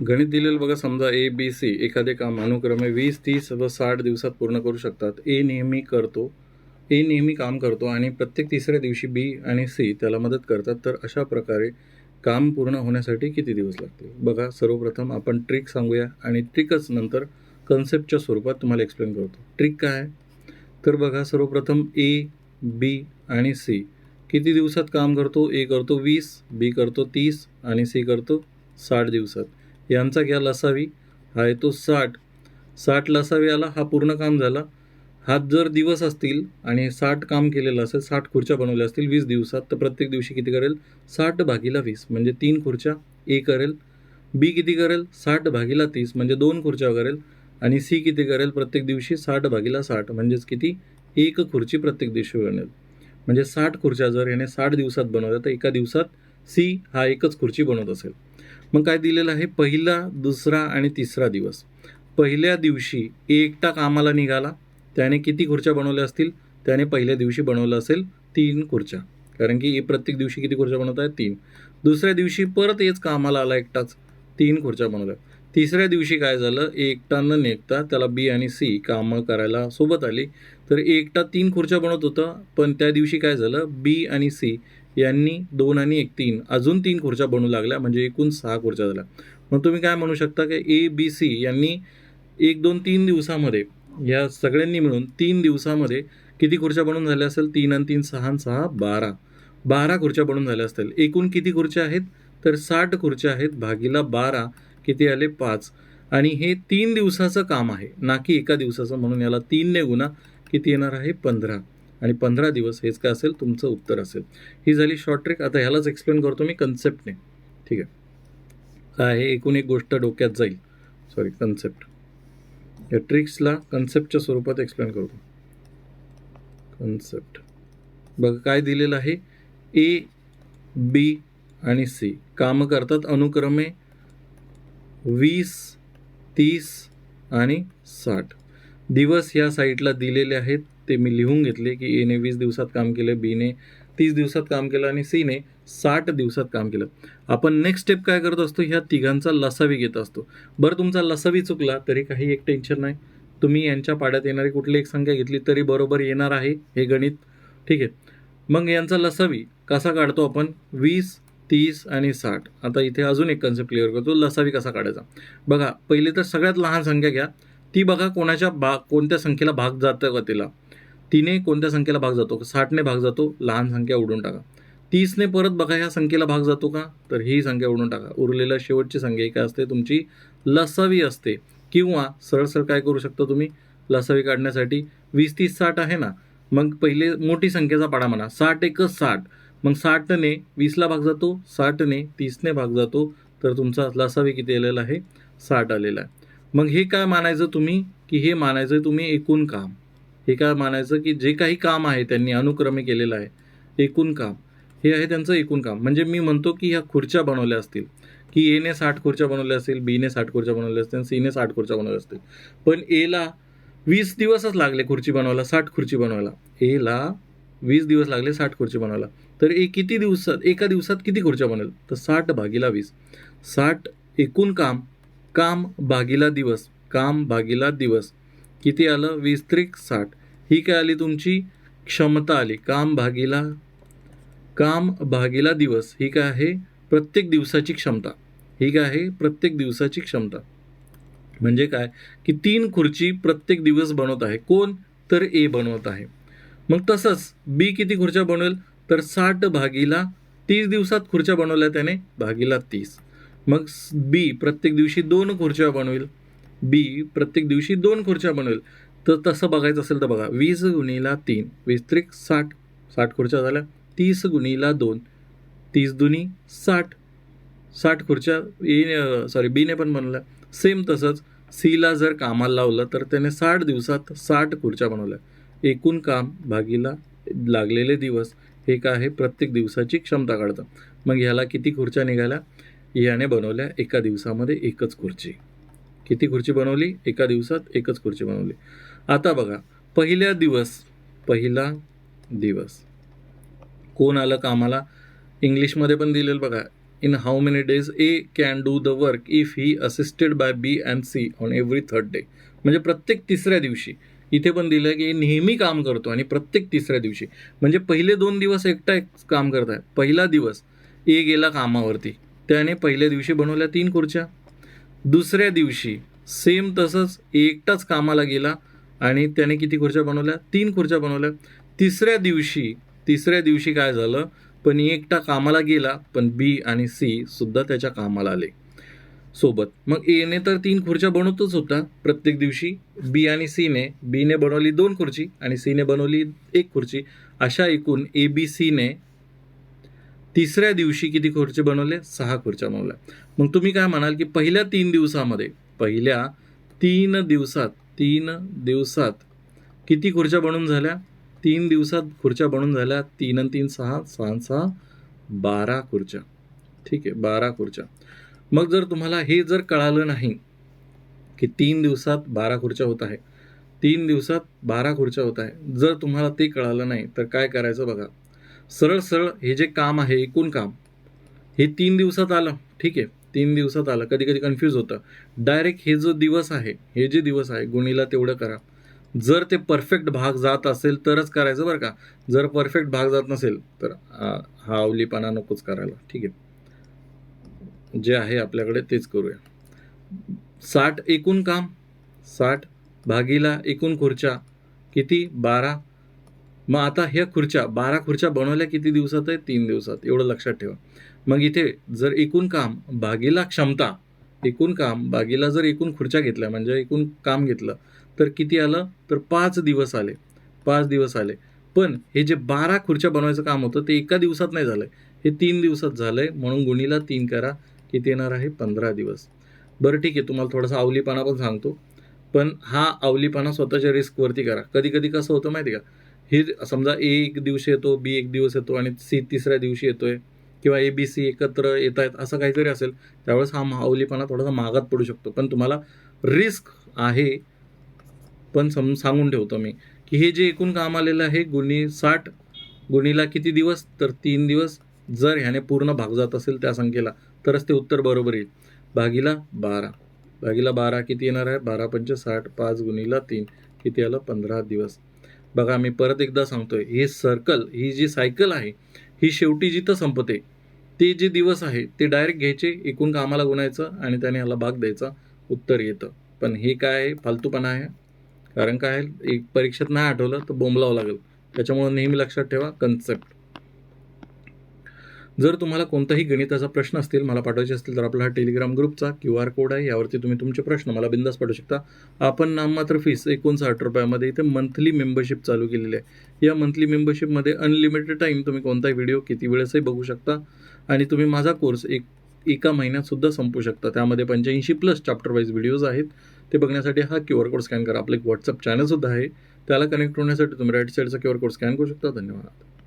गणित दिलेलं बघा समजा ए बी सी एखादे काम अनुक्रमे वीस तीस व साठ दिवसात पूर्ण करू शकतात. ए नेहमी करतो. ए नेहमी काम करतो आणि प्रत्येक तिसऱ्या दिवशी बी आणि सी त्याला मदत करतात. तर अशा प्रकारे काम पूर्ण होण्यासाठी किती दिवस लागतील? बघा सर्वप्रथम आपण ट्रिक सांगूया आणि ट्रिकच नंतर कन्सेप्टच्या स्वरूपात तुम्हाला एक्सप्लेन करतो. ट्रिक काय आहे? तर बघा सर्वप्रथम ए बी आणि सी किती दिवसात काम करतो? ए करतो वीस बी करतो तीस आणि सी करतो साठ दिवसात. यांचा घ्या लसावी. हा येतो साठ. साठ लसावी आला हा पूर्ण काम झाला. हात जर दिवस असतील आणि साठ काम केलेलं असेल साठ खुर्च्या बनवल्या असतील वीस दिवसात तर प्रत्येक दिवशी किती करेल? साठ भागीला वीस म्हणजे तीन खुर्च्या ए करेल. बी किती करेल? साठ भागीला तीस म्हणजे दोन खुर्च्या करेल. आणि सी किती करेल? प्रत्येक दिवशी साठ भागीला साठ म्हणजेच किती? एक खुर्ची प्रत्येक दिवशी बनेल. म्हणजे साठ खुर्च्या जर याने साठ दिवसात बनवल्या तर एका दिवसात सी हा एकच खुर्ची बनवत असेल. मग काय दिलेलं आहे? पहिला दुसरा आणि तिसरा दिवस. पहिल्या दिवशी एकटा कामाला निघाला. त्याने किती खुर्च्या बनवल्या असतील? त्याने पहिल्या दिवशी बनवलं असेल तीन खुर्च्या. कारण की प्रत्येक दिवशी किती खुर्च्या बनवत आहेत? तीन. दुसऱ्या दिवशी परत हेच कामाला आला एकटाच. तीन खुर्च्या बनवल्या. तिसऱ्या दिवशी काय झालं? एकटा न निघता त्याला बी आणि सी कामं करायला सोबत आली. तर एकटा तीन खुर्च्या बनवत होतं. पण त्या दिवशी काय झालं? बी आणि सी यांनी दोन आणि एक तीन अजून तीन खुर्च्या बनवू लागल्या म्हणजे एकूण सहा खुर्च्या झाल्या. मग तुम्ही काय म्हणू शकता की ए बी सी यांनी एक दोन तीन दिवसामध्ये या सगळ्यांनी मिळून तीन दिवसामध्ये किती खुर्च्या बनवून झाल्या असेल? तीन आणि तीन सहा आणि सहा बारा. बारा खुर्च्या बनवून झाल्या असतील. एकूण किती खुर्च्या आहेत? तर साठ खुर्च्या आहेत भागीला बारा किती आले? पाच. आणि हे तीन दिवसाचं काम आहे. ना की एका दिवसाचं म्हणून याला तीनने गुणा किती येणार आहे? पंधरा. आणि पंधरा दिवस हेच काय असेल तुमचं उत्तर असेल. ही झाली शॉर्ट ट्रिक आता ह्यालाच एक्सप्लेन करतो मी कन्सेप्टने ठीक आहे? काय आहे एकूण एक गोष्ट डोक्यात जाईल. सॉरी कन्सेप्ट या ट्रिक्सला कन्सेप्टच्या स्वरूपात एक्सप्लेन करतो. कन्सेप्ट बघा काय दिलेलं आहे? ए बी आणि सी कामं करतात अनुक्रमे वीस तीस आणि साठ. दिवस या साईटला दिलेले आहेत. ते मी लिहून घेतले की एने वीस दिवसात काम केलं बीने तीस दिवसात काम केलं आणि सीने साठ दिवसात काम केलं. आपण नेक्स्ट स्टेप काय करत असतो? ह्या तिघांचा लसावी घेत असतो. बरं तुमचा लसावी चुकला तरी काही एक टेन्शन नाही. तुम्ही यांच्या पाड्यात येणारी कुठली एक संख्या घेतली तरी बरोबर येणार आहे हे गणित. ठीक आहे? मग यांचा लसावी कसा काढतो आपण? वीस तीस आणि साठ. आता इथे अजून एक कन्सेप्ट क्लिअर करतो. लसावी कसा काढायचा? बघा पहिले तर सगळ्यात लहान संख्या घ्या. ती बघा कोणाच्या भाग कोणत्या संख्येला भाग जातं का तिला तिने कोणत्या संख्येला भाग जातो? साठने भाग जातो लहान संख्या उडून टाका. तीसने परत बघा ह्या संख्येला भाग जातो का? तर ही संख्या उडून टाका. उरलेल्या शेवटची संख्या काय असते? तुमची लसावी असते. किंवा सरळ सरळ काय करू शकता तुम्ही? लसावी काढण्यासाठी वीस तीस साठ आहे ना? मग पहिले मोठी संख्येचा पाडा म्हणा. साठ एकच साठ. मग साठने वीसला भाग जातो साठने तीसने भाग जातो. तर तुमचा लसावी किती आलेला आहे? साठ आलेला आहे. मग हे काय मानायचं तुम्ही? की हे मानायचं तुम्ही एकूण काम. हे काय मानायचं की जे काही काम आहे त्यांनी अनुक्रमे केलेलं आहे एकूण काम. हे आहे त्यांचं एकूण काम. म्हणजे मी म्हणतो की ह्या खुर्च्या बनवल्या असतील की एने साठ खुर्च्या बनवल्या असतील बीने साठ खुर्च्या बनवल्या असतील सीने साठ खुर्च्या बनवल्या असतील. पण एला वीस दिवसच लागले खुर्ची बनवायला साठ खुर्ची बनवायला. एला वीस दिवस लागले साठ खुर्ची बनवायला. तर ए किती दिवसात एका दिवसात किती खुर्च्या बनेल? तर साठ भागीला वीस. साठ एकूण काम काम भागीला दिवस काम भागीला दिवस. किती आलं? वीस त्रिक साठ. ही काय आली तुमची? क्षमता आली. काम भागीला काम भागीला दिवस. ही काय आहे? प्रत्येक दिवसाची क्षमता. ही काय आहे? प्रत्येक दिवसाची क्षमता. म्हणजे काय? की तीन खुर्ची प्रत्येक दिवस बनवत आहे. कोण? तर ए बनवत आहे. मग तसंच बी किती खुर्च्या बनवेल? तर साठ भागीला तीस दिवसात खुर्च्या बनवल्या त्याने भागीला तीस. मग बी प्रत्येक दिवशी दोन खुर्च्या बनवेल. बी प्रत्येक दिवशी दोन खुर्च्या बनवेल. तर तसं बघायचं असेल तर बघा वीस गुणीला तीन वीस त्रिक साठ साठ खुर्च्या झाल्या तीस गुणीला दोन तीस दुनी साठ. साठ खुर्च्या ए सॉरी बीने पण बनवल्या. सेम तसंच सीला जर कामाला लावलं तर त्याने साठ दिवसात साठ खुर्च्या बनवल्या. एकूण काम भागीला लागलेले दिवस हे काय आहे? प्रत्येक दिवसाची क्षमता काढतं. मग ह्याला किती खुर्च्या निघाल्या? याने बनवल्या एका दिवसामध्ये एकच खुर्ची. किती खुर्ची बनवली? एका दिवसात एकच खुर्ची बनवली. आता बघा पहिल्या दिवस पहिला दिवस. कोण आलं कामाला? इंग्लिशमध्ये पण दिलेलं बघा. In how many days A can do the work if he assisted by B and C on every third day म्हणजे प्रत्येक तिसऱ्या दिवशी. इथे पण दिलं की नेहमी काम करतो आणि प्रत्येक तिसऱ्या दिवशी. म्हणजे पहिले दोन दिवस एकटा एक काम करत आहे पहिला दिवस ए गेला कामावरती. त्याने पहिल्या दिवशी बनवल्या तीन खुर्च्या. दुसऱ्या दिवशी सेम तसंच एकटाच कामाला गेला आणि त्याने किती खुर्च्या बनवल्या? तीन खुर्च्या बनवल्या. तिसऱ्या दिवशी तिसऱ्या दिवशी काय झालं? पण एकटा कामाला गेला पण बी आणि सी सुद्धा त्याच्या कामाला आले. सोबत. मग एने तर तीन खुर्च्या बनवतच होता. प्रत्येक दिवशी बी आणि सीने बीने बनवली दोन खुर्ची आणि सीने बनवली एक खुर्ची. अशा एकूण ए बी सीने तिसऱ्या दिवशी किती खुर्चे बनवले? सहा खुर्च्या बनवल्या. मग तुम्ही काय म्हणाल की पहिल्या तीन दिवसामध्ये पहिल्या तीन दिवसात तीन दिवसात किती खुर्च्या बनवून झाल्या? तीन दिवसात खुर्च्या बनून झाल्या तीन आणि तीन सहा सहा सहा बारा खुर्च्या. ठीक आहे बारा खुर्च्या. मग जर तुम्हाला हे जर कळालं नाही की तीन दिवसात बारा खुर्च्या होत आहे तीन दिवसात बारा खुर्च्या होत आहे जर तुम्हाला ते कळालं नाही तर काय करायचं बघा. सरळ सरळ हे जे काम आहे एकूण काम हे तीन दिवसात आलं. ठीक आहे. तीन दिवसात आलं. कधी कधी कन्फ्यूज होतं. डायरेक्ट हे जो दिवस आहे हे जे दिवस आहे गुणीला तेवढं करा. जर ते परफेक्ट भाग जात असेल तरच करायचं बरं का. जर परफेक्ट भाग जात नसेल तर हा अवलीपणा नकोच करायला. ठीक आहे. जे आहे आपल्याकडे तेच करूया. साठ एकूण काम साठ भागीला एकूण खुर्च्या किती? बारा. मग आता ह्या खुर्च्या बारा खुर्च्या बनवल्या किती दिवसात आहे तीन दिवसात. एवढं लक्षात ठेवा. मग इथे जर एकूण काम बागेला क्षमता एकूण काम बागीला जर एकूण खुर्च्या घेतल्या म्हणजे एकूण काम घेतलं तर किती आलं? तर पाच दिवस आले. पाच दिवस आले. पण हे जे बारा खुर्च्या बनवायचं काम होतं ते एका दिवसात नाही झालं हे तीन दिवसात झालं आहे म्हणून गुणीला तीन करा. किती येणार आहे? पंधरा दिवस. बरं ठीक आहे. तुम्हाला थोडासा अवलीपणा पण सांगतो. पण हा अवलीपणा स्वतःच्या रिस्कवरती करा. कधी कधी कसं होतं माहिती का? हे समजा ए एक दिवशी येतो बी एक दिवस येतो आणि सी तिसऱ्या दिवशी येतोय किंवा ए बी सी एकत्र येत आहेत असं काहीतरी असेल त्यावेळेस हा माऊलीपणा थोडासा मागात पडू शकतो. पण तुम्हाला रिस्क आहे पण सम सांगून ठेवतो मी की हे जे एकूण काम आलेलं आहे गुणी साठ गुणीला किती दिवस तर तीन दिवस जर ह्याने पूर्ण भाग जात असेल त्या संख्येला तरच ते उत्तर बरोबर येईल. भागीला बारा. भागीला बारा किती येणार आहे? बारा पंच साठ पाच गुणीला तीन. किती आलं? पंधरा दिवस. बघा मी परत एकदा सांगतोय हे सर्कल ही जी सायकल आहे ही शेवटी जिथं संपते ते जे दिवस आहे ते डायरेक्ट घ्यायचे एकूण कामाला गुणायचं आणि त्याने याला भाग द्यायचा उत्तर येतं. पण हे काय आहे? फालतूपणा आहे. कारण काय आहे? एक परीक्षेत नाही आठवलं तर बोंबलावं लागेल. त्याच्यामुळे नेहमी लक्षात ठेवा कन्सेप्ट जर तुम्हाला कोणताही गणिताचा प्रश्न असतील मला पाठवायचे असतील तर आपला हा टेलिग्राम ग्रुपचा क्यू आर कोड आहे. यावरती तुम्ही तुमचे प्रश्न मला बिंदास पाठवू शकता. आपण नाममात्र फीस एकोणसाठ रुपयामध्ये इथे मंथली मेंबरशिप चालू केलेली आहे. या मंथली मेंबरशिपमध्ये अनलिमिटेड टाईम तुम्ही कोणताही व्हिडिओ किती वेळेसही बघू शकता. आणि तुम्ही माझा कोर्स एक एका महिन्यात सुद्धा संपू शकता. त्यामध्ये पंच्याऐंशी प्लस चॅप्टर वाईज व्हिडिओज आहेत. ते बघण्यासाठी हा क्यू आर कोड स्कॅन करा. आपलं एक व्हॉट्सअप चॅनलसुद्धा आहे. त्याला कनेक्ट होण्यासाठी तुम्ही राईट साईडचा क्यू आर कोड स्कॅन करू शकता. धन्यवाद.